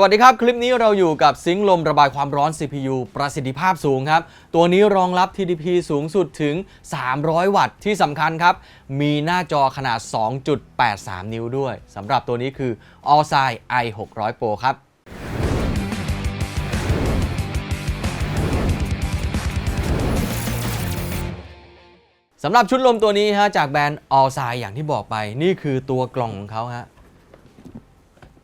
สวัสดีครับ คลิปนี้เราอยู่กับซิงค์ลมระบายความร้อน CPU ประสิทธิภาพสูงครับ ตัวนี้รองรับ TDP สูงสุดถึง 300 วัตต์ที่สำคัญครับ มีหน้าจอขนาด 2.83 นิ้วด้วยสำหรับตัวนี้คือ Allside i 600 Pro ครับสำหรับชุดลมตัวนี้ฮะจากแบรนด์ All s i อย่างที่บอกไป นี่คือตัวกล่องของเขาฮะ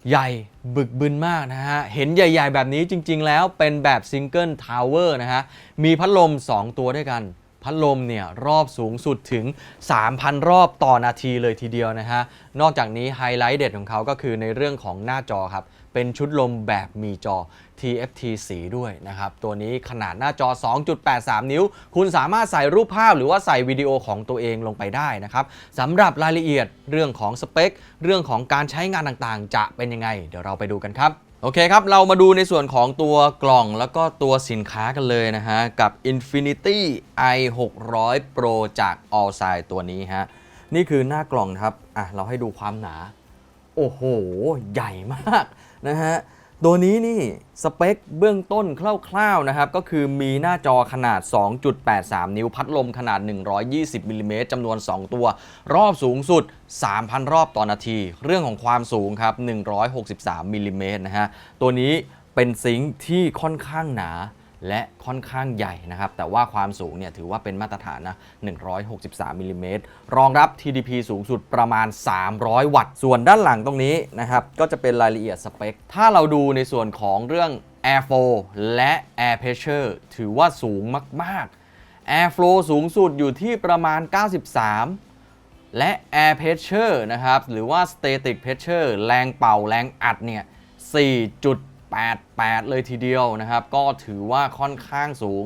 ใหญ่บึกบึนมากนะฮะ เห็นใหญ่ๆ แบบนี้จริงๆ แล้วเป็นแบบซิงเกิลทาวเวอร์นะฮะ มีพัดลม 2 ตัวด้วยกัน พัดลมเนี่ยรอบสูงสุดถึง 3,000 รอบต่อนาทีเลยทีเดียวนะฮะ นอกจากนี้ไฮไลท์เด็ดของเขาก็คือในเรื่องของหน้าจอครับ เป็นชุดลมแบบมีจอ TFT สีด้วยนะครับ ตัวนี้ขนาดหน้าจอ 2.83 นิ้ว คุณสามารถใส่รูปภาพหรือว่าใส่วิดีโอของตัวเองลงไปได้นะครับสำหรับรายละเอียดเรื่องของสเปค เรื่องของการใช้งานต่างๆ จะเป็นยังไง เดี๋ยวเราไปดูกันครับโอเคครับ เรามาดูในส่วนของตัวกล่องแล้วก็ตัวสินค้ากันเลยนะฮะ กับ Infinity i 600 Pro จาก All s i ตัวนี้ฮะ นี่คือหน้ากล่องครับ อะ เราให้ดูความหนา โอ้โห ใหญ่มากนะฮะ ตัวนี้นี่สเปคเบื้องต้นคร่าวๆนะครับ ก็คือมีหน้าจอขนาด 2.83 นิ้วพัดลมขนาด 120มิลลิเมตรจำนวน 2 ตัว รอบสูงสุด 3,000 รอบต่อนาที เรื่องของความสูงครับ 163มิลลิเมตรนะฮะ ตัวนี้เป็นซิงค์ที่ค่อนข้างหนา และค่อนข้างใหญ่นะครับ แต่ว่าความสูงเนี่ยถือว่าเป็นมาตรฐานนะ 163มิลลิเมตรรองรับ TDP สูงสุดประมาณ 300 วัตต์ ส่วนด้านหลังตรงนี้นะครับ ก็จะเป็นรายละเอียดสเปค ถ้าเราดูในส่วนของเรื่อง Airflow และ Air Pressure ถือว่าสูงมาก ๆ Airflow สูงสุดอยู่ที่ประมาณ 93และ Air Pressure นะครับ หรือว่า Static Pressure แรงเป่าแรงอัดเนี่ย 88 เลยทีเดียวนะครับ ก็ถือว่าค่อนข้างสูง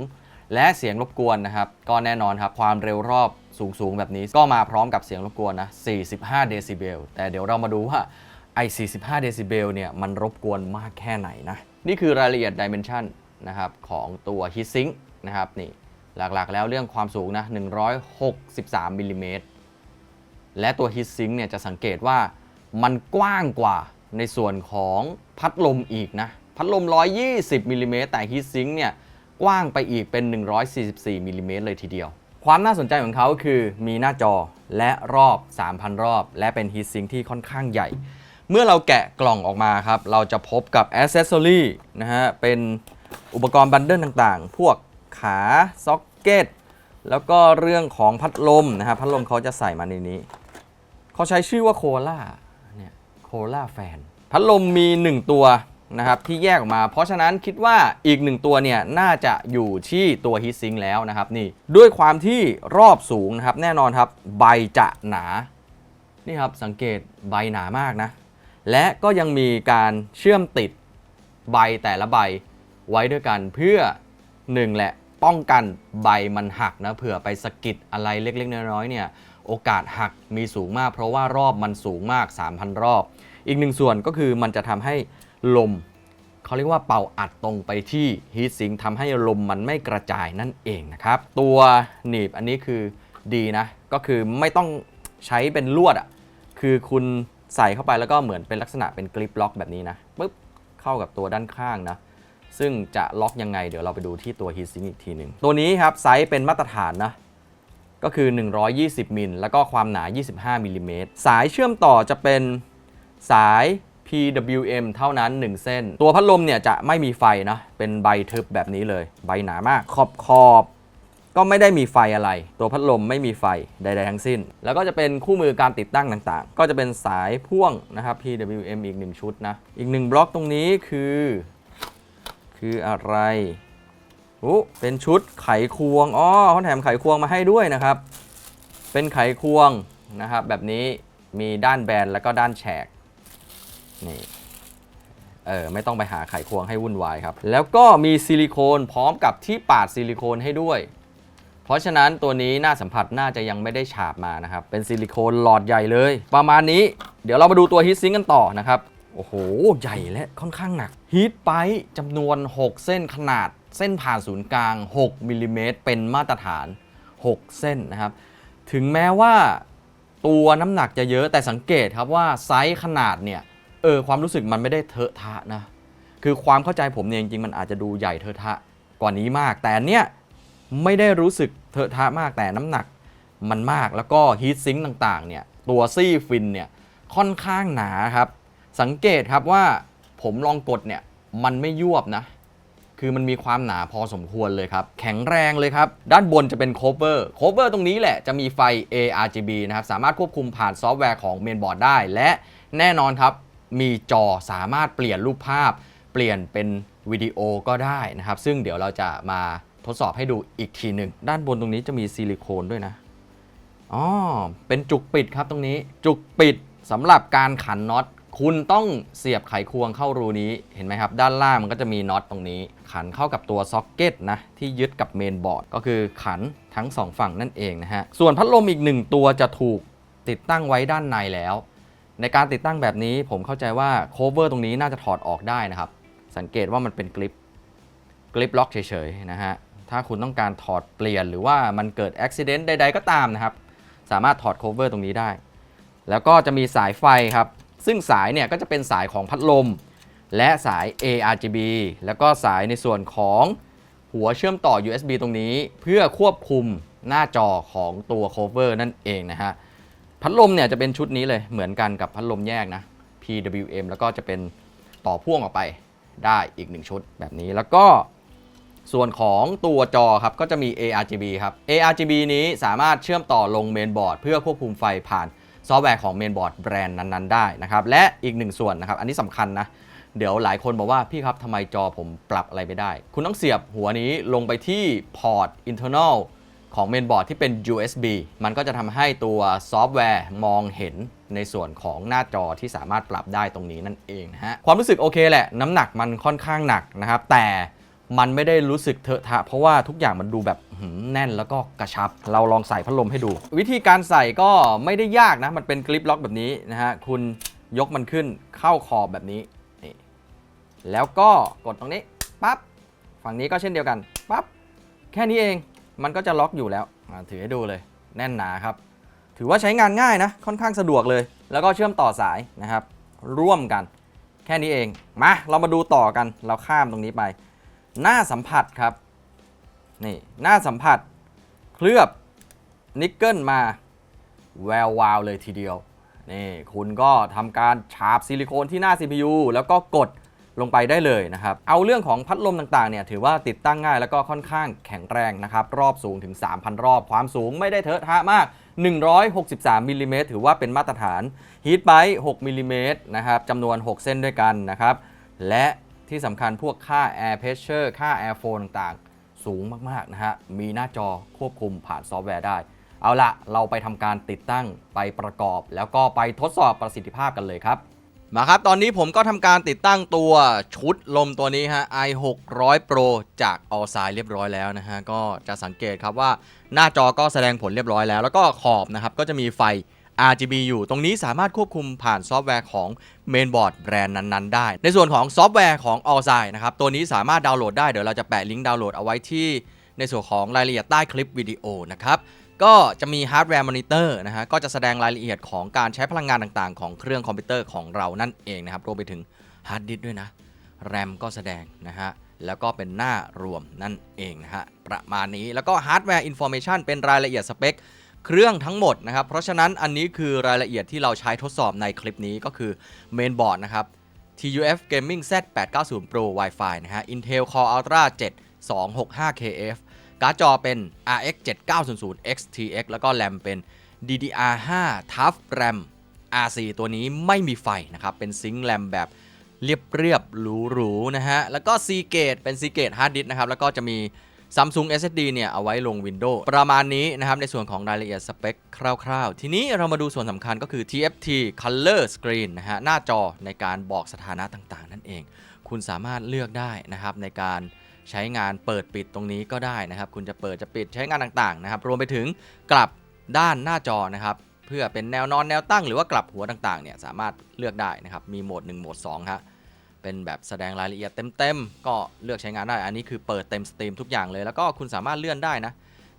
และเสียงรบกวนนะครับ ก็แน่นอนครับ ความเร็วรอบสูง ๆ แบบนี้ ก็มาพร้อมกับเสียงรบกวนนะ 45 เดซิเบล แต่เดี๋ยวเรามาดูว่าไอ้45 เดซิเบลเนี่ย มันรบกวนมากแค่ไหนนะ นี่คือรายละเอียดดิเมนชันนะครับของตัว Heat Sink นะครับนี่หลักๆ แล้วเรื่องความสูงนะ 163มิลลิเมตรและตัว Heat Sink เนี่ยจะสังเกตว่ามันกว้างกว่า ในส่วนของพัดลมอีกนะ พัดลม 120มิลลิเมตรแต่ Heat Sink เนี่ยกว้างไปอีกเป็น 144มิลลิเมตรเลยทีเดียว ความน่าสนใจของเขาคือมีหน้าจอและรอบ 3,000 รอบ และเป็น Heat Sink ที่ค่อนข้างใหญ่ เมื่อเราแกะกล่องออกมาครับ เราจะพบกับ a อ c e s s o r y นะฮะ เป็นอุปกรณ์บันเดิลต่างๆ พวกขาซ็อกเก็ตแล้วก็เรื่องของพัดลมนะฮะ พัดลมเขาจะใส่มาในนี้ เขาใช้ชื่อว่าโคล่า โคล่าแฟนพัดลมมี 1 ตัวนะครับที่แยกออกมา เพราะฉะนั้นคิดว่าอีก1ตัวเนี่ยน่าจะอยู่ที่ตัวฮีทซิงแล้วนะครับนี่ด้วยความที่รอบสูงนะครับแน่นอนครับใบจะหนานี่ครับสังเกตใบหนามากนะ และก็ยังมีการเชื่อมติดใบแต่ละใบไว้ด้วยกันเพื่อหนึ่งแหละป้องกันใบมันหักนะเผื่อไปสะกิดอะไรเล็กๆน้อยๆเนี่ย โอกาสหักมีสูงมาก เพราะว่ารอบมันสูงมาก 3,000 รอบ อีกหนึ่งส่วนก็คือมันจะทำให้ลมเขาเรียกว่าเป่าอัดตรงไปที่ฮีทซิงทำให้ลมมันไม่กระจายนั่นเองนะครับ ตัวหนีบอันนี้คือดีนะ ก็คือไม่ต้องใช้เป็นลวดอะ่ะคือคุณใส่เข้าไปแล้วก็เหมือนเป็นลักษณะเป็นกริปล็อกแบบนี้นะปุ๊บเข้ากับตัวด้านข้างนะซึ่งจะล็อกยังไงเดี๋ยวเราไปดูที่ตัวฮีทซิงอีกทีหนึ่งตัวนี้ครับไซส์เป็นมาตรฐานนะ ก็คือ 120 มิล แล้วก็ความหนา 25มิลลิเมตรสายเชื่อมต่อจะเป็นสาย PWM เท่านั้น 1 เส้น ตัวพัดลมเนี่ยจะไม่มีไฟนะ เป็นใบทึบแบบนี้เลย ใบหนามาก ขอบขอบก็ไม่ได้มีไฟอะไร ตัวพัดลมไม่มีไฟใด ๆ ทั้งสิ้น แล้วก็จะเป็นคู่มือการติดตั้งต่างๆ ก็จะเป็นสายพ่วงนะครับ PWM อีก 1 ชุดนะ อีก 1 บล็อกตรงนี้คือ คืออะไร โอ้เป็นชุดไขควงอ๋อเขาแถมไขควงมาให้ด้วยนะครับ เป็นไขควงนะครับ แบบนี้มีด้านแบนแล้วก็ด้านแฉกนี่เออไม่ต้องไปหาไขควงให้วุ่นวายครับ แล้วก็มีซิลิโคนพร้อมกับที่ปาดซิลิโคนให้ด้วย เพราะฉะนั้นตัวนี้หน้าสัมผัสน่าจะยังไม่ได้ฉาบมานะครับ เป็นซิลิโคนหลอดใหญ่เลย ประมาณนี้ เดี๋ยวเรามาดูตัวฮีทซิงกันต่อนะครับ โอ้โห ใหญ่และค่อนข้างหนักฮีทไปจำนวน 6 เส้นขนาด เส้นผ่านศูนย์กลาง 6มิลลิเมตรเป็นมาตรฐาน 6 เส้นนะครับ ถึงแม้ว่าตัวน้ำหนักจะเยอะแต่สังเกตครับว่าไซส์ขนาดเนี่ยเออความรู้สึกมันไม่ได้เทอะทะนะ คือความเข้าใจผมเนี่ยจริงๆมันอาจจะดูใหญ่เทอะทะกว่านี้มาก แต่เนี้ยไม่ได้รู้สึกเทอะทะมากแต่น้ำหนักมันมากแล้วก็ฮีทซิงค์ต่างๆเนี่ยตัวซี่ฟินเนี่ยค่อนข้างหนาครับ สังเกตครับว่าผมลองกดเนี่ยมันไม่ยวบนะ คือมันมีความหนาพอสมควรเลยครับ แข็งแรงเลยครับ ด้านบนจะเป็นโคเวอร์โคเวอร์ตรงนี้แหละจะมีไฟ ARGB นะครับ สามารถควบคุมผ่านซอฟต์แวร์ของเมนบอร์ดได้ และแน่นอนครับ มีจอสามารถเปลี่ยนรูปภาพ เปลี่ยนเป็นวิดีโอก็ได้นะครับ ซึ่งเดี๋ยวเราจะมาทดสอบให้ดูอีกทีหนึ่ง ด้านบนตรงนี้จะมีซิลิโคนด้วยนะอ๋อเป็นจุกปิดครับตรงนี้ จุกปิดสำหรับการขันน็อต คุณต้องเสียบไขควงเข้ารูนี้เห็นไหมครับ ด้านล่างมันก็จะมีน็อตตรงนี้ ขันเข้ากับตัวซ็อกเก็ตนะที่ยึดกับเมนบอร์ดก็คือขันทั้งสองฝั่งนั่นเองนะฮะ ส่วนพัดลมอีกหนึ่งตัวจะถูกติดตั้งไว้ด้านในแล้ว ในการติดตั้งแบบนี้ผมเข้าใจว่าโคเวอร์ตรงนี้น่าจะถอดออกได้นะครับ สังเกตว่ามันเป็นกริปกริปล็อกเฉยๆนะฮะถ้าคุณต้องการถอดเปลี่ยนหรือว่ามันเกิดอุบิเหตุใด ๆ ก็ตามนะครับ สามารถถอดโคเวอร์ตรงนี้ได้ แล้วก็จะมีสายไฟครับ ซึ่งสายเนี่ยก็จะเป็นสายของพัดลม และสาย ARGB แล้วก็สายในส่วนของหัวเชื่อมต่อ USB ตรงนี้ เพื่อควบคุมหน้าจอของตัวโคเวอร์นั่นเองนะฮะ พัดลมเนี่ยจะเป็นชุดนี้เลยเหมือนกันกับพัดลมแยกนะ PWM แล้วก็จะเป็นต่อพ่วงออกไปได้อีกหนึ่งชุดแบบนี้แล้วก็ส่วนของตัวจอครับก็จะมี ARGB ครับ ARGB นี้สามารถเชื่อมต่อลงเมนบอร์ดเพื่อควบคุมไฟผ่าน ซอฟต์แวร์ของเมนบอร์ดแบรนด์นั้นๆได้นะครับ และอีกหนึ่งส่วนนะครับ อันนี้สำคัญนะ เดี๋ยวหลายคนบอกว่าพี่ครับทำไมจอผมปรับอะไรไม่ได้ คุณต้องเสียบหัวนี้ลงไปที่พอร์ต internal ของเมนบอร์ดที่เป็น USB มันก็จะทำให้ตัวซอฟต์แวร์มองเห็นในส่วนของหน้าจอที่สามารถปรับได้ตรงนี้นั่นเองนะฮะ ความรู้สึกโอเคแหละ น้ำหนักมันค่อนข้างหนักนะครับ แต่ มันไม่ได้รู้สึกเถอะทะ เพราะว่าทุกอย่างมันดูแบบแน่นแล้วก็กระชับ เราลองใส่พัดลมให้ดู วิธีการใส่ก็ไม่ได้ยากนะ มันเป็นกริปล็อกแบบนี้นะฮะ คุณยกมันขึ้นเข้าขอบแบบนี้นี่แล้วก็กดตรงนี้ปั๊บ ฝั่งนี้ก็เช่นเดียวกันปั๊บ แค่นี้เอง มันก็จะล็อกอยู่แล้ว ถือให้ดูเลย แน่นหนาครับ ถือว่าใช้งานง่ายนะ ค่อนข้างสะดวกเลย แล้วก็เชื่อมต่อสายนะครับ ร่วมกัน แค่นี้เอง มา เรามาดูต่อกัน เราข้ามตรงนี้ไป หน้าสัมผัสครับนี่หน้าสัมผัสเคลือบนิกเกิลมาแวววาวเลยทีเดียวนี่คุณก็ทำการฉาบซิลิโคนที่หน้า CPU แล้วก็กดลงไปได้เลยนะครับ เอาเรื่องของพัดลมต่างๆเนี่ยถือว่าติดตั้งง่ายแล้วก็ค่อนข้างแข็งแรงนะครับ รอบสูงถึง 3,000 รอบความสูงไม่ได้เทอะทะมาก 163มิลลิเมตรถือว่าเป็นมาตรฐานฮีทไบต์6มิลลิเมตรนะครับจำนวน 6 เส้นด้วยกันนะครับ และ ที่สำคัญพวกค่า Air Pressure ค่า Air Flow ต่างๆ สูงมาก ๆ นะฮะ มีหน้าจอควบคุมผ่านซอฟต์แวร์ได้ เอาละเราไปทำการติดตั้งไปประกอบ แล้วก็ไปทดสอบประสิทธิภาพกันเลยครับมาครับ ตอนนี้ผมก็ทำการติดตั้งตัวชุดลมตัวนี้ฮะ i 6 0 0 Pro จาก All s i d e เรียบร้อยแล้วนะฮะ ก็จะสังเกตครับว่าหน้าจอก็แสดงผลเรียบร้อยแล้ว แล้วก็ขอบนะครับ ก็จะมีไฟ RGB อยู่ ตรงนี้สามารถควบคุมผ่านซอฟต์แวร์ของ Mainboard แบรนด์นั้นๆ ได้ ในส่วนของซอฟต์แวร์ของ All s i d e นะครับ ตัวนี้สามารถดาวน์โหลดได้ เดี๋ยวเราจะแปะลิงก์ดาวน์โหลดเอาไว้ที่ในส่วนของรายละเอียดใต้คลิปวิดีโอนะครับก็จะมีฮาร์ดแวร์มอนิเตอร์นะฮะ ก็จะแสดงรายละเอียดของการใช้พลังงานต่างๆ ของเครื่องคอมพิวเตอร์ของเรานั่นเองนะครับ รวมไปถึงฮาร์ดดิสก์ด้วยนะ แรมก็แสดงนะฮะ แล้วก็เป็นหน้ารวมนั่นเองนะฮะ ประมาณนี้ แล้วก็ฮาร์ดแวร์อินโฟเมชันเป็นรายละเอียดสเปค เครื่องทั้งหมดนะครับ เพราะฉะนั้นอันนี้คือรายละเอียดที่เราใช้ทดสอบในคลิปนี้ก็คือเมนบอร์ดนะครับ TUF Gaming Z890 Pro Wi-Fi นะฮะ Intel Core Ultra 7 265 KF การ์ดจอเป็น RX 7900 XTX แล้วก็แรมเป็น DDR5 Tough RAM R4 ตัวนี้ไม่มีไฟนะครับ เป็นซิงค์แรมแบบเรียบๆหรูๆนะฮะ แล้วก็ Seagate เป็น Seagate Hard Disk นะครับ แล้วก็จะมี Samsung SSD เนี่ยเอาไว้ลง Windows ประมาณนี้นะครับในส่วนของรายละเอียดสเปคคร่าวๆ ทีนี้เรามาดูส่วนสำคัญก็คือ TFT Color Screen นะฮะหน้าจอในการบอกสถานะต่างๆ นั่นเอง คุณสามารถเลือกได้นะครับในการใช้งานเปิดปิดตรงนี้ก็ได้นะครับ คุณจะเปิดจะปิดใช้งานต่างๆนะครับรวมไปถึงกลับด้านหน้าจอนะครับเพื่อเป็นแนวนอนแนวตั้งหรือว่ากลับหัวต่างๆเนี่ยสามารถเลือกได้นะครับมีโหมด 1 โหมด2ฮะ เป็นแบบแสดงรายละเอียดเต็มๆ ก็เลือกใช้งานได้ อันนี้คือเปิดเต็มสตรีมทุกอย่างเลย แล้วก็คุณสามารถเลื่อนได้นะ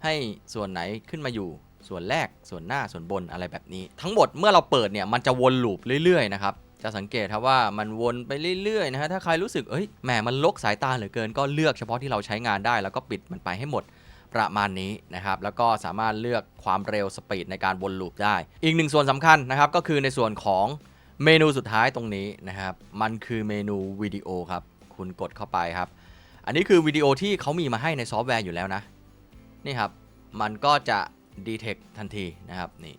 ให้ส่วนไหนขึ้นมาอยู่ ส่วนแรก ส่วนหน้า ส่วนบนอะไรแบบนี้ ทั้งหมดเมื่อเราเปิดเนี่ย มันจะวนลูปเรื่อยๆ นะครับ จะสังเกตครับว่ามันวนไปเรื่อยๆ นะฮะ ถ้าใครรู้สึก เอ้ย แหม มันลกสายตาเหลือเกิน ก็เลือกเฉพาะที่เราใช้งานได้ แล้วก็ปิดมันไปให้หมดประมาณนี้นะครับ แล้วก็สามารถเลือกความเร็วสปีดในการวนลูปได้ อีกหนึ่งส่วนสำคัญนะครับ ก็คือในส่วนของ เมนูสุดท้ายตรงนี้นะครับ มันคือเมนูวิดีโอครับ คุณกดเข้าไปครับ อันนี้คือวิดีโอที่เขามีมาให้ในซอฟต์แวร์อยู่แล้วนะ นี่ครับ มันก็จะ detect ทันทีนะครับนี่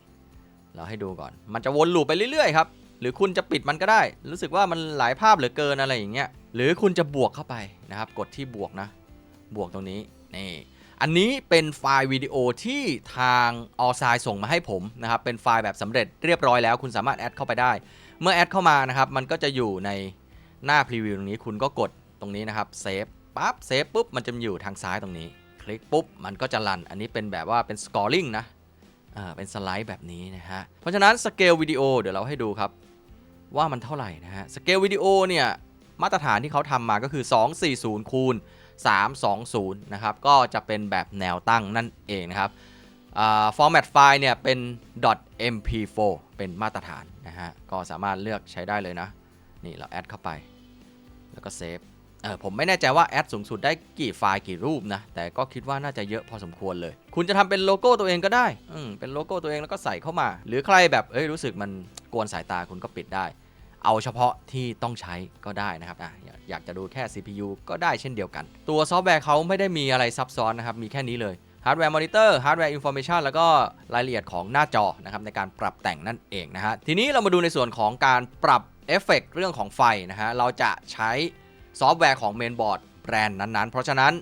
เราให้ดูก่อน มันจะวนลูปไปเรื่อยๆครับ หรือคุณจะปิดมันก็ได้ รู้สึกว่ามันหลายภาพเหลือเกินอะไรอย่างเงี้ย หรือคุณจะบวกเข้าไปนะครับ กดที่บวกนะ บวกตรงนี้ นี่ อันนี้เป็นไฟล์วิดีโอที่ทางออซายส่งมาให้ผมนะครับ เป็นไฟล์แบบสำเร็จเรียบร้อยแล้ว คุณสามารถแอดเข้าไปได้ เมื่อแอดเข้ามานะครับ มันก็จะอยู่ในหน้าพรีวิวตรงนี้คุณก็กดตรงนี้นะครับเซฟปั๊บเซฟปุ๊บมันจะอยู่ทางซ้ายตรงนี้ คลิกปุ๊บมันก็จะรัน อันนี้เป็นแบบว่าเป็นสกอร์ลิงนะอ่าเป็นสไลด์แบบนี้นะฮะ เพราะฉะนั้นสเกลวิดีโอเดี๋ยวเราให้ดูครับ ว่ามันเท่าไหร่นะฮะสเกลวิดีโอเนี่ยมาตรฐานที่เขาทำมาก็คือ 240คูณ320 นะครับ ก็จะเป็นแบบแนวตั้งนั่นเองนะครับ ฟอร์แมตไฟล์เนี่ยเป็น .mp4 เป็นมาตรฐานนะฮะ ก็สามารถเลือกใช้ได้เลยนะ นี่เราแอดเข้าไป แล้วก็เซฟเออผมไม่แน่ใจว่าแอดสูงสุดได้กี่ไฟล์กี่รูปนะ แต่ก็คิดว่าน่าจะเยอะพอสมควรเลย คุณจะทำเป็นโลโก้ตัวเองก็ได้ อืมเป็นโลโก้ตัวเองแล้วก็ใส่เข้ามา หรือใครแบบเอ้ยรู้สึกมันกวนสายตาคุณก็ปิดได้ เอาเฉพาะที่ต้องใช้ก็ได้นะครับอะอยากจะดูแค่ CPU ก็ได้เช่นเดียวกัน ตัวซอฟต์แวร์เขาไม่ได้มีอะไรซับซ้อนนะครับมีแค่นี้เลย ฮาร์ดแวร์มอนิเตอร์ฮาร์ดแวร์อินโฟมชันแล้วก็รายละเอียดของหน้าจอนะครับในการปรับแต่งนั่นเองนะฮะทีนี้เรามาดูในส่วนของการปรับเอฟเฟกต์เรื่องของไฟนะฮะเราจะใช้ซอฟต์แวร์ของเมนบอร์ดแบรนด์นั้นๆ เพราะฉะนั้น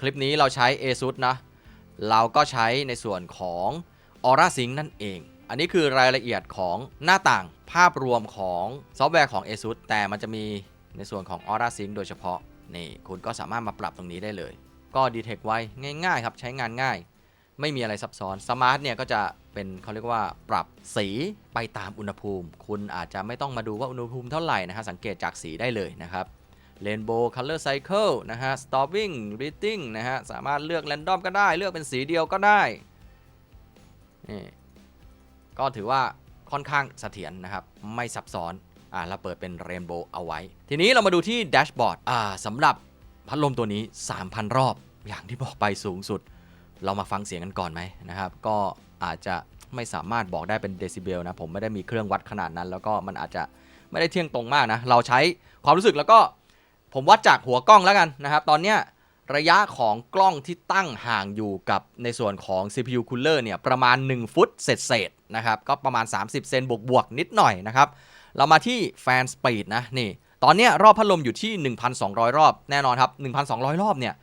คลิปนี้เราใช้ ASUS นะเราก็ใช้ในส่วนของ Aura Sync นั่นเอง อันนี้คือรายละเอียดของหน้าต่างภาพรวมของซอฟต์แวร์ของ ASUS แต่มันจะมีในส่วนของ Aura Sync โดยเฉพาะนี่คุณก็สามารถมาปรับตรงนี้ได้เลย ก็ดีเทคไว้ง่ายๆครับใช้งานง่าย ไม่มีอะไรซับซ้อนสมาร์ทเนี่ยก็จะเป็นเขาเรียกว่าปรับสีไปตามอุณหภูมิ คุณอาจจะไม่ต้องมาดูว่าอุณหภูมิเท่าไหร่นะฮะสังเกตจากสีได้เลยนะครับ Rainbow Color Cycle นะฮะ Stopping Reading นะฮะสามารถเลือก Random ก็ได้ เลือกเป็นสีเดียวก็ได้นี่ก็ถือว่าค่อนข้างเสถียรนะครับไม่ซับซ้อนอ่าเราเปิดเป็น Rainbow เอาไว้ ทีนี้เรามาดูที่แดชบอร์ดอ่าสำหรับ พัดลมตัวนี้ 3,000 รอบอย่างที่บอกไปสูงสุด เรามาฟังเสียงกันก่อนไหมนะครับ ก็อาจจะไม่สามารถบอกได้เป็นเดซิเบลนะผมไม่ได้มีเครื่องวัดขนาดนั้น แล้วก็มันอาจจะไม่ได้เที่ยงตรงมากนะ เราใช้ความรู้สึกแล้วก็ผมวัดจากหัวกล้องแล้วกันนะครับ ตอนเนี้ยระยะของกล้องที่ตั้งห่างอยู่กับในส่วนของ CPU cooler เนี่ยประมาณ 1 ฟุตเศษๆนะครับ ก็ประมาณ 30 เซนบวกๆนิดหน่อยนะครับ เรามาที่แฟนสปีดนะนี่ ตอนนี้รอบพัดลมอยู่ที่ 1,200 รอบแน่นอนครับ 1,200 รอบเนี่ย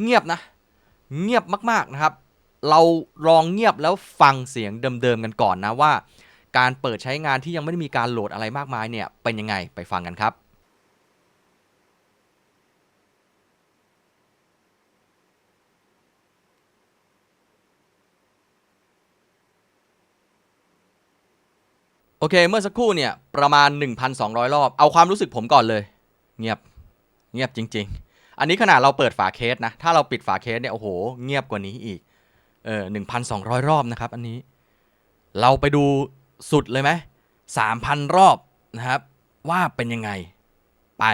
เงียบนะ เงียบมากๆนะครับ เราลองเงียบแล้วฟังเสียงเดิมๆกันก่อนนะว่า การเปิดใช้งานที่ยังไม่ได้มีการโหลดอะไรมากมายเนี่ยเป็นยังไงไปฟังกันครับ โอเค เมื่อสักครู่เนี่ยประมาณ 1,200 รอบ เอาความรู้สึกผมก่อนเลย เงียบเงียบจริง ๆ อันนี้ขนาดเราเปิดฝาเคสนะ ถ้าเราปิดฝาเคสเนี่ยโอ้โห เงียบกว่านี้อีก เออ1,200รอบนะครับ อันนี้ เราไปดูสุดเลยไหม3,000รอบนะครับ ว่าเป็นยังไง ไป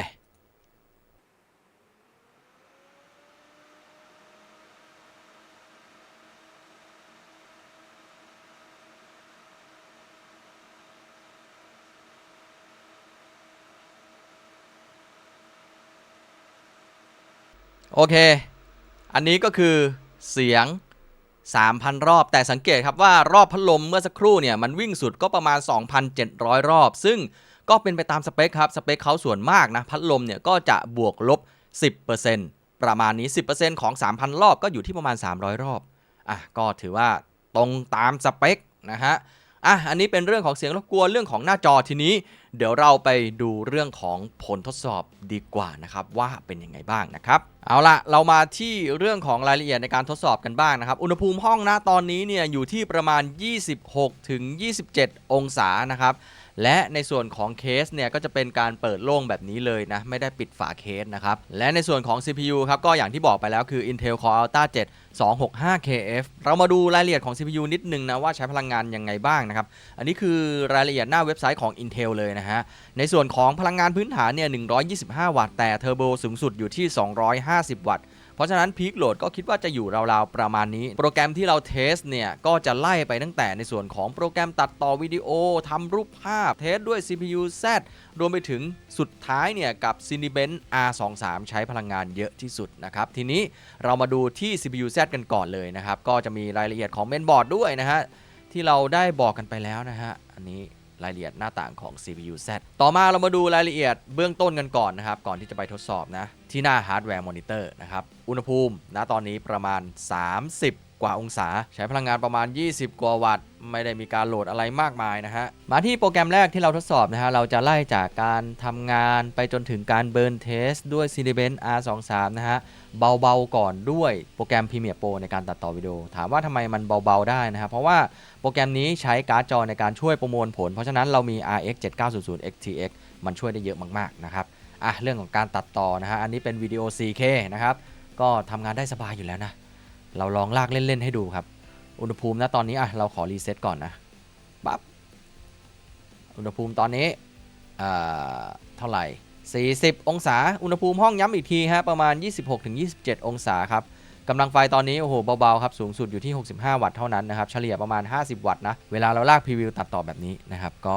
โอเค อันนี้ก็คือเสียง 3,000 รอบ แต่สังเกตครับว่ารอบพัดลมเมื่อสักครู่เนี่ยมันวิ่งสุดก็ประมาณ 2,700 รอบ ซึ่งก็เป็นไปตามสเปคครับ สเปคเขาส่วนมากนะ พัดลมเนี่ยก็จะบวกลบ 10%ประมาณนี้ 10%ของ 3,000 รอบก็อยู่ที่ประมาณ 300 รอบ อะ ก็ถือว่าตรงตามสเปคนะฮะ อะอันนี้เป็นเรื่องของเสียงรบกวนเรื่องของหน้าจอทีนี้ เดี๋ยวเราไปดูเรื่องของผลทดสอบดีกว่านะครับว่าเป็นยังไงบ้างนะครับเอาละเรามาที่เรื่องของรายละเอียดในการทดสอบกันบ้างนะครับ อุณหภูมิห้องนะตอนนี้เนี่ยอยู่ที่ประมาณ 26ถึง27 องศานะครับ และในส่วนของเคสเนี่ยก็จะเป็นการเปิดโล่งแบบนี้เลยนะไม่ได้ปิดฝาเคสนะครับและในส่วนของ CPU ครับก็อย่างที่บอกไปแล้วคือ Intel Core Ultra 7 265KF เรามาดูรายละเอียดของ CPU นิดนึงนะว่าใช้พลังงานยังไงบ้างนะครับ อันนี้คือรายละเอียดหน้าเว็บไซต์ของ Intel เลยนะฮะ ในส่วนของพลังงานพื้นฐานเนี่ย 125 วัตต์ แต่เทอร์โบสูงสุดอยู่ที่ 250 วัตต์ เพราะฉะนั้นพีคโหลดก็คิดว่าจะอยู่ราวๆประมาณนี้ โปรแกรมที่เราเทสเนี่ยก็จะไล่ไปตั้งแต่ในส่วนของโปรแกรมตัดต่อวิดีโอทำรูปภาพเทสด้วย CPU Z รวมไปถึงสุดท้ายเนี่ยกับ Cinebench R23 ใช้พลังงานเยอะที่สุดนะครับ ทีนี้เรามาดูที่ CPU Z กันก่อนเลยนะครับ ก็จะมีรายละเอียดของเมนบอร์ดด้วยนะฮะ ที่เราได้บอกกันไปแล้วนะฮะ อันนี้ รายละเอียดหน้าต่างของ CPU Z ต่อมาเรามาดูรายละเอียดเบื้องต้นกันก่อนนะครับ ก่อนที่จะไปทดสอบนะ ที่หน้าฮาร์ดแวร์มอนิเตอร์นะครับ อุณหภูมิณตอนนี้ประมาณ 30 กว่าองศา ใช้พลังงานประมาณ 20 กว่าวัตต์ ไม่ได้มีการโหลดอะไรมากมายนะฮะ มาที่โปรแกรมแรกที่เราทดสอบนะฮะ เราจะไล่จากการทำงานไปจนถึงการเบิร์นเทสด้วย Cinebench R23 นะฮะ เบาๆก่อนด้วยโปรแกรม Premiere Pro ในการตัดต่อวิดีโอ ถามว่าทำไมมันเบาๆได้นะครับเพราะว่าโปรแกรมนี้ใช้การ์ดจอในการช่วยประมวลผล เพราะฉะนั้นเรามี RX 7900 XTX มันช่วยได้เยอะมากๆนะครับอะเรื่องของการตัดต่อนะฮะ อันนี้เป็นวิดีโอ 4K นะครับ ก็ทำงานได้สบายอยู่แล้วนะ เราลองลากเล่น ๆ ให้ดูครับ อุณหภูมินะตอนนี้อะเราขอรีเซ็ตก่อนนะปั๊บอุณหภูมิตอนนี้อ่าเท่าไหร่ 40 องศา อุณหภูมิห้องย้ำอีกทีฮะประมาณ 26-27 องศาครับกำลังไฟตอนนี้โอ้โหเบาๆครับสูงสุดอยู่ที่ 65 วัตต์เท่านั้นนะครับเฉลี่ยประมาณ 50 วัตต์นะเวลาเราลากพรีวิวตัดต่อแบบนี้นะครับก็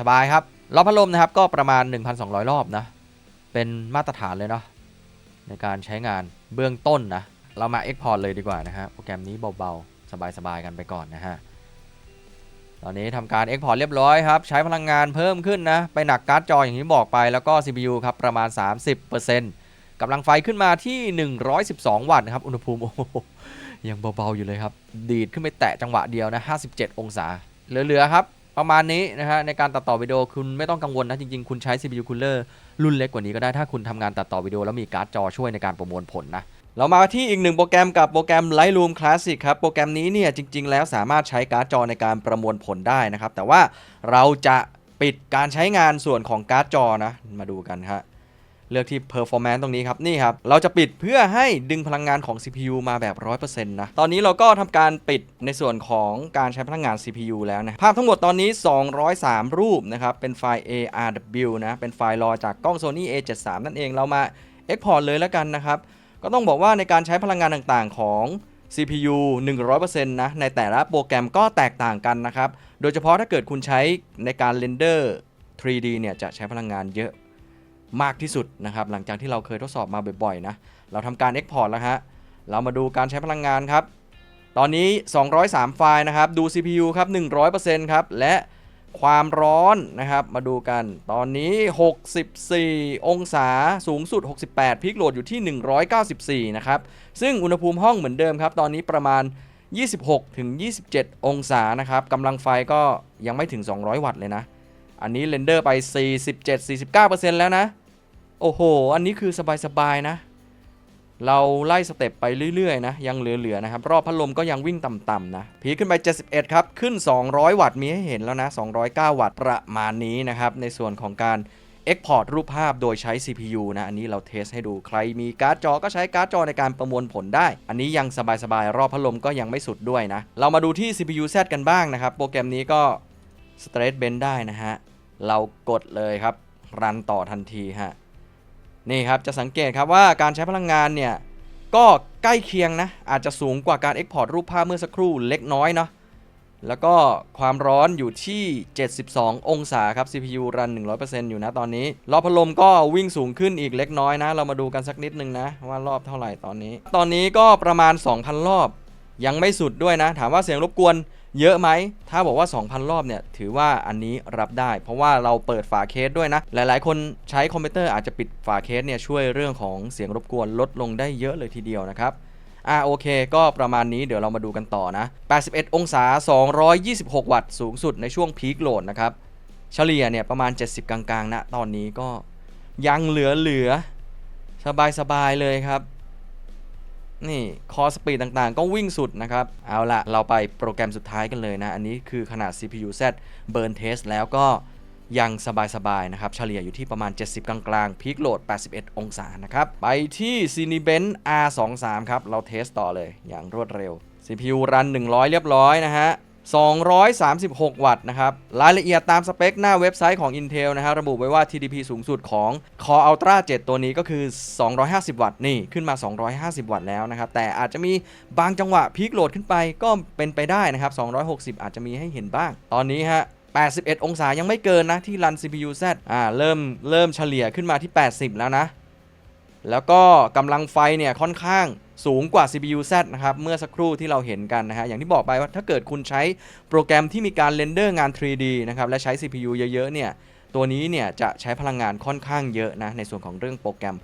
สบายๆครับรอบพัดลมนะครับก็ประมาณ 1,200 รอบนะเป็นมาตรฐานเลยเนาะในการใช้งานเบื้องต้นนะ เรามา Export เลยดีกว่านะฮะโปรแกรมนี้เบาๆ สบายๆ กันไปก่อนนะฮะตอนนี้ทำการ Export เรียบร้อยครับ ใช้พลังงานเพิ่มขึ้นนะ ไปหนักการ์ดจออย่างที่บอกไปแล้วก็ CPU ครับ ประมาณ 30%กำลังไฟขึ้นมาที่ 112 วัตต์นะครับ อุณหภูมิโอ้โหยังเบาๆ อยู่เลยครับ ดีดขึ้นไปแตะจังหวะเดียวนะ 57 องศา เหลือๆ ครับ ประมาณนี้นะฮะในการตัดต่อวิดีโอคุณไม่ต้องกังวลนะ จริงๆ คุณใช้ CPU Cooler รุ่นเล็กกว่านี้ก็ได้ถ้าคุณทำงานตัดต่อวิดีโอแล้วมีการ์ดจอช่วยในการประมวลผลนะเรามาที่อีกหนึ่งโปรแกรมกับโปรแกรม Lightroom Classic ครับ โปรแกรมนี้เนี่ยจริง ๆ แล้วสามารถใช้การ์ดจอในการประมวลผลได้นะครับ แต่ว่าเราจะปิดการใช้งานส่วนของการ์ดจอนะ มาดูกันครับ เลือกที่ performance ตรงนี้ครับ นี่ครับ เราจะปิดเพื่อให้ดึงพลังงานของ CPU มาแบบ 100%นะ ตอนนี้เราก็ทำการปิดในส่วนของการใช้พลังงาน CPU แล้วนะ ภาพทั้งหมดตอนนี้ 203 รูปนะครับ เป็นไฟล์ ARW นะ เป็นไฟล์รอจากกล้อง Sony A73 นั่นเอง เรามา Export เลยแล้วกันนะครับ ก็ต้องบอกว่าในการใช้พลังงานต่างๆของ CPU 100%นะ ในแต่ละโปรแกรมก็แตกต่างกันนะครับ โดยเฉพาะถ้าเกิดคุณใช้ในการเรนเดอร์ 3D เนี่ยจะใช้พลังงานเยอะ มากที่สุดนะครับหลังจากที่เราเคยทดสอบมาบ่อยๆนะเราทำการ Export แล้วฮะเรามาดูการใช้พลังงานครับ ตอนนี้ 203 ไฟล์นะครับ ดู CPU ครับ 100%ครับ และความร้อนนะครับ มาดูกัน ตอนนี้ 64 องศา สูงสุด 68พีคโหลดอยู่ที่ 194 นะครับ ซึ่งอุณหภูมิห้องเหมือนเดิมครับ ตอนนี้ประมาณ 26 ถึง 27 องศา นะครับ กำลังไฟก็ยังไม่ถึง 200 วัตต์เลยนะ อันนี้เรนเดอร์ไป 47-49%แล้วนะ โอ้โห อันนี้คือสบายๆนะ เราไล่สเต็ปไปเรื่อยๆนะ ยังเหลือๆนะครับ รอบพัดลมก็ยังวิ่งต่ำๆนะ พีขึ้นไป 71 ครับ ขึ้น 200 วัตต์มีให้เห็นแล้วนะ 209 วัตต์ประมาณนี้นะครับ ในส่วนของการ Export รูปภาพโดยใช้ CPU นะ อันนี้เราเทสให้ดู ใครมีการ์ดจอก็ใช้การ์ดจอในการประมวลผลได้ อันนี้ยังสบายๆ รอบพัดลมก็ยังไม่สุดด้วยนะ เรามาดูที่ CPU Z กันบ้างนะครับ โปรแกรมนี้ก็ Straight Bench ได้นะฮะ เรากดเลยครับ รันต่อทันทีฮะ นี่ครับจะสังเกตครับว่าการใช้พลังงานเนี่ยก็ใกล้เคียงนะอาจจะสูงกว่าการ Export รูปภาพเมื่อสักครู่เล็กน้อยเนาะแล้วก็ความร้อนอยู่ที่ 72 องศาครับ CPU รัน 100%อยู่นะตอนนี้ รอบพัดลมก็วิ่งสูงขึ้นอีกเล็กน้อยนะ เรามาดูกันสักนิดนึงนะ ว่ารอบเท่าไหร่ตอนนี้ ตอนนี้ก็ประมาณ 2,000 รอบ ยังไม่สุดด้วยนะ ถามว่าเสียงรบกวนเยอะไหม ถ้าบอกว่า 2,000 รอบเนี่ย ถือว่าอันนี้รับได้ เพราะว่าเราเปิดฝาเคสด้วยนะ หลายๆ คนใช้คอมพิวเตอร์อาจจะปิดฝาเคสเนี่ย ช่วยเรื่องของเสียงรบกวนลดลงได้เยอะเลยทีเดียวนะครับอ่าโอเค ก็ประมาณนี้เดี๋ยวเรามาดูกันต่อนะ 81 องศา 226 วัตต์สูงสุดในช่วงพีคโหลดนะครับ เฉลี่ยเนี่ยประมาณ 70 กลางๆนะตอนนี้ก็ยังเหลือเหลือสบายๆเลยครับ นี่คอสปีดต่างๆ ก็วิ่งสุดนะครับ เอาละเราไปโปรแกรมสุดท้ายกันเลยนะ อันนี้คือขนาด CPU Z Burn Test แล้วก็ยังสบาย ๆ นะครับ เฉลี่ยอยู่ที่ประมาณ 70 กลางๆพีคโหลด 81 องศานะครับ ไปที่ Cinebench R23 ครับ เราเทสต่อเลยอย่างรวดเร็ว CPU รัน 100 เรียบร้อยนะฮะ 236 วัตต์นะครับ รายละเอียดตามสเปคหน้าเว็บไซต์ของ Intel นะฮะระบุไว้ว่า TDP สูงสุดของ Core Ultra 7 ตัวนี้ก็คือ 250 วัตต์นี่ขึ้นมา 250 วัตต์แล้วนะครับ แต่อาจจะมีบางจังหวะพีคโหลดขึ้นไปก็เป็นไปได้นะครับ 260 อาจจะมีให้เห็นบ้าง ตอนนี้ฮะ81 องศายังไม่เกินนะที่รัน CPU Z อ่าเริ่มเริ่มเฉลี่ยขึ้นมาที่ 80 แล้วนะ แล้วก็กำลังไฟเนี่ยค่อนข้างสูงกว่า CPU Z นะครับ เมื่อสักครู่ที่เราเห็นกันนะฮะ อย่างที่บอกไปว่าถ้าเกิดคุณใช้โปรแกรมที่มีการเรนเดอร์งาน 3D นะครับ และใช้ CPU เยอะ ๆ เนี่ย ตัวนี้เนี่ยจะใช้พลังงานค่อนข้างเยอะนะ ในส่วนของเรื่องโปรแกรม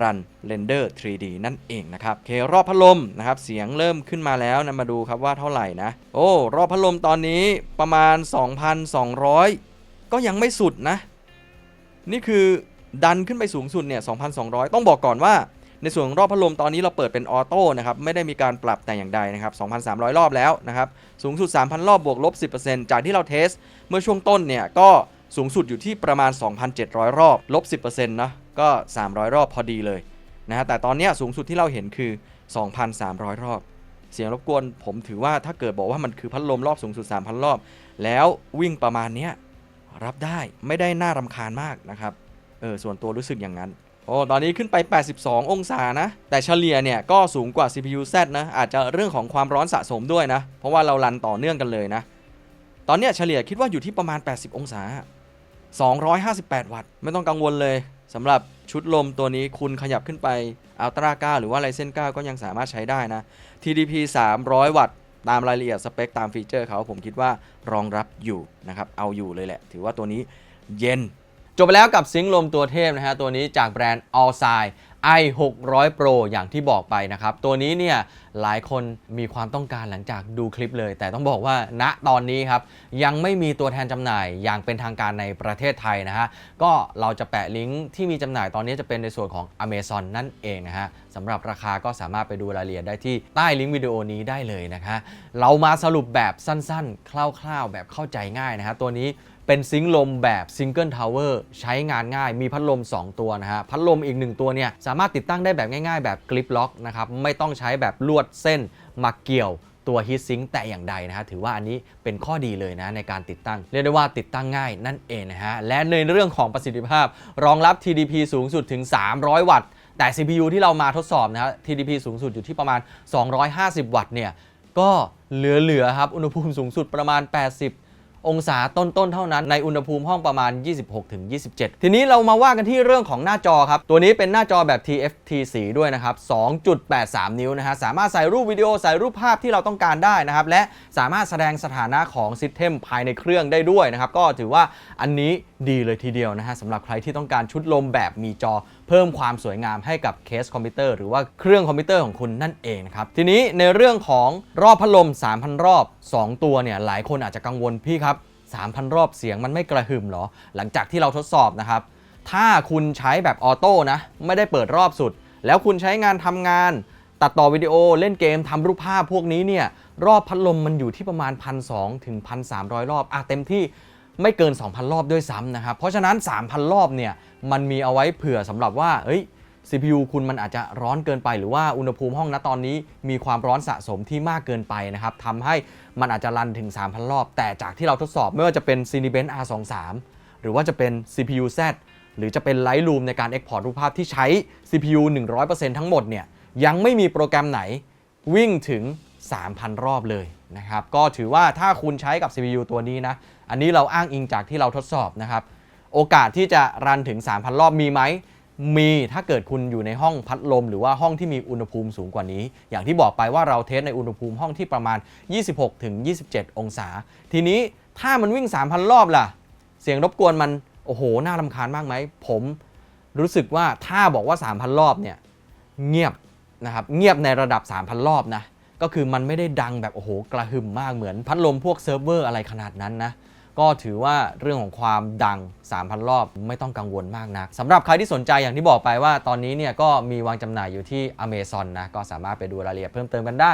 Run Render 3D นั่นเองนะครับโอเครอบพัดลมนะครับ เสียงเริ่มขึ้นมาแล้วนะมาดูครับว่าเท่าไหร่นะ โอ้ รอบพัดลมตอนนี้ประมาณ 2,200 ก็ยังไม่สุดนะ นี่คือ ดันขึ้นไปสูงสุดเนี่ย 2,200 ต้องบอกก่อนว่า ในส่วนของรอบพัดลมตอนนี้เราเปิดเป็นออโต้นะครับ ไม่ได้มีการปรับแต่อย่างใดนะครับ 2,300 รอบแล้วนะครับ สูงสุด 3,000 รอบบวกลบ 10%จากที่เราเทส เมื่อช่วงต้นเนี่ยก็สูงสุดอยู่ที่ประมาณ 2,700 รอบลบ 10%นะก็ 300 รอบพอดีเลยนะฮะแต่ตอนนี้สูงสุดที่เราเห็นคือ 2,300 รอบ เสียงรบกวนผมถือว่าถ้าเกิดบอกว่ามันคือพัดลมรอบสูงสุด 3,000 รอบ แล้ววิ่งประมาณนี้รับได้ไม่ได้น่ารำคาญมากนะครับ เออส่วนตัวรู้สึกอย่างนั้นโอ้ตอนนี้ขึ้นไป 82 องศานะ แต่เฉลี่ยเนี่ยก็สูงกว่า CPU Z นะ อาจจะเรื่องของความร้อนสะสมด้วยนะ เพราะว่าเรารันต่อเนื่องกันเลยนะ ตอนเนี้ยเฉลี่ยคิดว่าอยู่ที่ประมาณ 80 องศา 258 วัตต์ ไม่ต้องกังวลเลยสำหรับชุดลมตัวนี้คุณขยับขึ้นไป Ultra 9หรือว่า Ryzen 9ก็ยังสามารถใช้ได้นะ TDP 300 วัตต์ ตามรายละเอียดสเปคตามฟีเจอร์เขาผมคิดว่ารองรับอยู่นะครับ เอาอยู่เลยแหละ ถือว่าตัวนี้เย็น จบไปแล้วกับซิงค์ลมตัวเทพนะฮะตัวนี้จากแบรนด์ All s i i 600 Pro อย่างที่บอกไปนะครับ ตัวนี้เนี่ยหลายคนมีความต้องการหลังจากดูคลิปเลย แต่ต้องบอกว่าณตอนนี้ครับ ยังไม่มีตัวแทนจำหน่ายอย่างเป็นทางการในประเทศไทยนะฮะ ก็เราจะแปะลิงก์ที่มีจำหน่ายตอนนี้จะเป็นในส่วนของ Amazon นั่นเองนะฮะสำหรับราคาก็สามารถไปดูรายละเอียดได้ที่ใต้ลิงก์วิดีโอนี้ได้เลยนะคะเรามาสรุปแบบสั้นๆ คร่าวๆ แบบเข้าใจง่ายนะฮะตัวนี้ เป็นซิงค์ลมแบบซิงเกิลทาวเวอร์ใช้งานง่ายมีพัดลม 2 ตัวนะฮะ พัดลมอีก 1 ตัวเนี่ยสามารถติดตั้งได้แบบง่ายๆ แบบกริปล็อกนะครับ ไม่ต้องใช้แบบลวดเส้นมาเกี่ยวตัวฮีทซิงค์แต่อย่างใดนะฮะ ถือว่าอันนี้เป็นข้อดีเลยนะในการติดตั้ง เรียกได้ว่าติดตั้งง่ายนั่นเองนะฮะ และในเรื่องของประสิทธิภาพ รองรับ TDP สูงสุดถึง 300 วัตต์ แต่ CPU ที่เรามาทดสอบนะฮะ TDP สูงสุดอยู่ที่ประมาณ 250 วัตต์เนี่ยก็เหลือๆครับอุณหภูมิสูงสุดประมาณ 80 องศาต้นๆเท่านั้นในอุณหภูมิห้องประมาณ 26-27 ทีนี้เรามาว่ากันที่เรื่องของหน้าจอครับ ตัวนี้เป็นหน้าจอแบบ TFT สีด้วยนะครับ 2.83 นิ้วนะฮะ สามารถใส่รูปวิดีโอใส่รูปภาพที่เราต้องการได้นะครับ และสามารถแสดงสถานะของซิสเต็มภายในเครื่องได้ด้วยนะครับ ก็ถือว่าอันนี้ดีเลยทีเดียวนะฮะสำหรับใครที่ต้องการชุดลมแบบมีจอ เพิ่มความสวยงามให้กับเคสคอมพิวเตอร์หรือว่าเครื่องคอมพิวเตอร์ของคุณนั่นเองนะครับ ทีนี้ในเรื่องของรอบพัดลม 3,000 รอบ 2 ตัวเนี่ยหลายคนอาจจะกังวลพี่ครับ 3,000 รอบเสียงมันไม่กระหึ่มเหรอ หลังจากที่เราทดสอบนะครับ ถ้าคุณใช้แบบออโต้นะไม่ได้เปิดรอบสุด แล้วคุณใช้งานทำงาน ตัดต่อวิดีโอเล่นเกมทำรูปภาพพวกนี้เนี่ยรอบพัดลมมันอยู่ที่ประมาณ 1,200ถึง1,300 รอบอะเต็มที่ ไม่เกิน 2,000 รอบด้วยซ้ำนะครับ เพราะฉะนั้น 3,000 รอบเนี่ยมันมีเอาไว้เผื่อสำหรับว่าเอ้ย CPU คุณมันอาจจะร้อนเกินไป หรือว่าอุณหภูมิห้องณตอนนี้มีความร้อนสะสมที่มากเกินไปนะครับทำให้มันอาจจะรันถึง 3,000 รอบ แต่จากที่เราทดสอบไม่ว่าจะเป็น Cinebench R23 หรือว่าจะเป็น CPU Z หรือจะเป็น Lightroom ในการ Export รูปภาพที่ใช้ CPU 100%ทั้งหมดเนี่ยยังไม่มีโปรแกรมไหนวิ่งถึง 3,000 รอบเลยนะครับ ก็ถือว่าถ้าคุณใช้กับ CPU ตัวนี้นะ อันนี้เราอ้างอิงจากที่เราทดสอบนะครับ โอกาสที่จะรันถึง 3,000 รอบมีไหม มีถ้าเกิดคุณอยู่ในห้องพัดลม หรือว่าห้องที่มีอุณหภูมิสูงกว่านี้ อย่างที่บอกไปว่าเราเทสในอุณหภูมิห้องที่ประมาณ 26-27 องศา ทีนี้ถ้ามันวิ่ง 3,000 รอบล่ะ เสียงรบกวนมันโอ้โห น่ารำคาญมากไหม ผมรู้สึกว่าถ้าบอกว่า 3,000 รอบเนี่ยเงียบนะครับเงียบในระดับ 3,000 รอบนะ ก็คือมันไม่ได้ดังแบบโอ้โหกระหึ่มมากเหมือนพัดลมพวกเซิร์ฟเวอร์อะไรขนาดนั้นนะ ก็ถือว่าเรื่องของความดัง 3,000 รอบไม่ต้องกังวลมากนักสำหรับใครที่สนใจอย่างที่บอกไปว่าตอนนี้เนี่ยก็มีวางจำหน่ายอยู่ที่ Amazon นะก็สามารถไปดูรายละเอียดเพิ่มเติมกันได้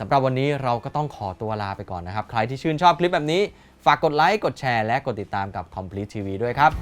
สำหรับวันนี้เราก็ต้องขอตัวลาไปก่อนนะครับ ใครที่ชื่นชอบคลิปแบบนี้ ฝากกดไลค์กดแชร์และกดติดตามกับ Complete TV ด้วยครับ